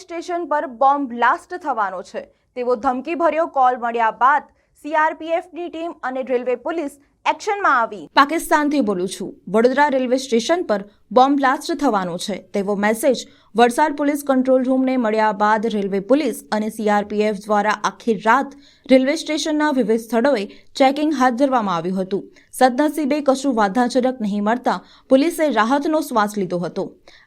Station પર bomb blast થવાનો છે. તેવો ધમકીભર્યો કોલ મળ્યા બાદ સીઆરપીએફની ટીમ અને રેલવે પોલીસ એક્શનમાં આવી. પાકિસ્તાનથી બોલું છું. વડોદરા રેલવે સ્ટેશન પર બોમ્બ બ્લાસ્ટ થવાનો છે. તેવો મેસેજ વલસાડ પોલીસ કંટ્રોલ રૂમને મળ્યા બાદ રેલવે પોલીસ અને સીઆરપીએફ દ્વારા આખી રાત રેલવે સ્ટેશનના વિવિધ સ્થળોએ ચેકિંગ હાથ ધરવામાં આવ્યું હતું. સદનસીબે કશું વાધાજનક નહીં મળતા પોલીસે રાહતનો શ્વાસ લીધો હતો.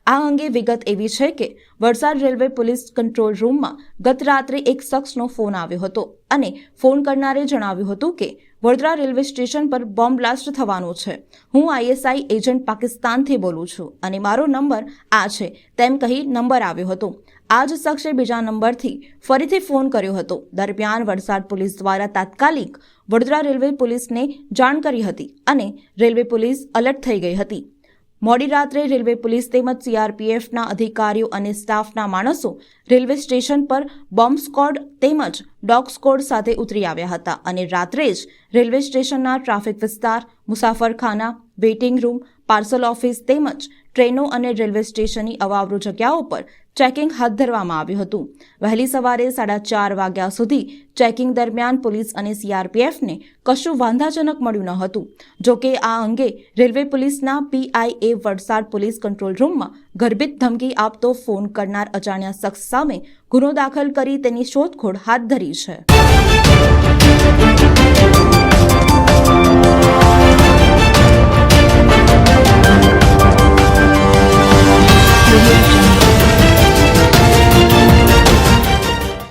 આ અંગે વિગત એવી છે કે વલસાડ રેલવે પોલીસ કંટ્રોલ રૂમમાં ગત રાત્રે એક શખ્સનો ફોન આવ્યો હતો અને ફોન કરનારે જણાવ્યું હતું કે વડોદરા રેલવે સ્ટેશન પર બોમ્બ બ્લાસ્ટ થવાનો છે. હું આઈએસઆઈ એજન્ટ પાકિસ્તાનથી બોલું છું અને મારો નંબર આ છે. તેમ કહી નંબર આવ્યો હતો. આ જ શખ્સે બીજા નંબરથી ફરીથી ફોન કર્યો હતો. દરમિયાન વલસાડ પોલીસ દ્વારા તાત્કાલિક વડોદરા રેલવે પોલીસને જાણ કરી હતી અને રેલવે પોલીસ અલર્ટ થઈ ગઈ હતી. મોડી રાત્રે રેલવે પોલીસ તેમજ સીઆરપીએફના અધિકારીઓ અને સ્ટાફના માણસો રેલવે સ્ટેશન પર બોમ્બ સ્કોડ તેમજ ડોગ સ્કોડ સાથે ઉતરી આવ્યા હતા અને રાત્રે જ રેલવે સ્ટેશનના ટ્રાફિક વિસ્તાર, મુસાફરખાના, વેઇટિંગ રૂમ, પાર્સલ ઓફિસ તેમજ ટ્રેનો અને રેલવે સ્ટેશનની અવાવરૂ જગ્યાઓ પર ચેકિંગ હાથ ધરવામાં આવ્યું હતું. વહેલી સવારે સાડા ચાર વાગ્યા સુધી ચેકિંગ દરમિયાન પોલીસ અને સીઆરપીએફને કશું વાંધાજનક મળ્યું ન હતું. જોકે આ અંગે રેલવે પોલીસના પીઆઈએ વલસાડ પોલીસ કંટ્રોલ રૂમમાં ગર્ભિત ધમકી આપતો ફોન કરનાર અજાણ્યા શખ્સ સામે ગુનો દાખલ કરી તેની શોધખોળ હાથ ધરી છે.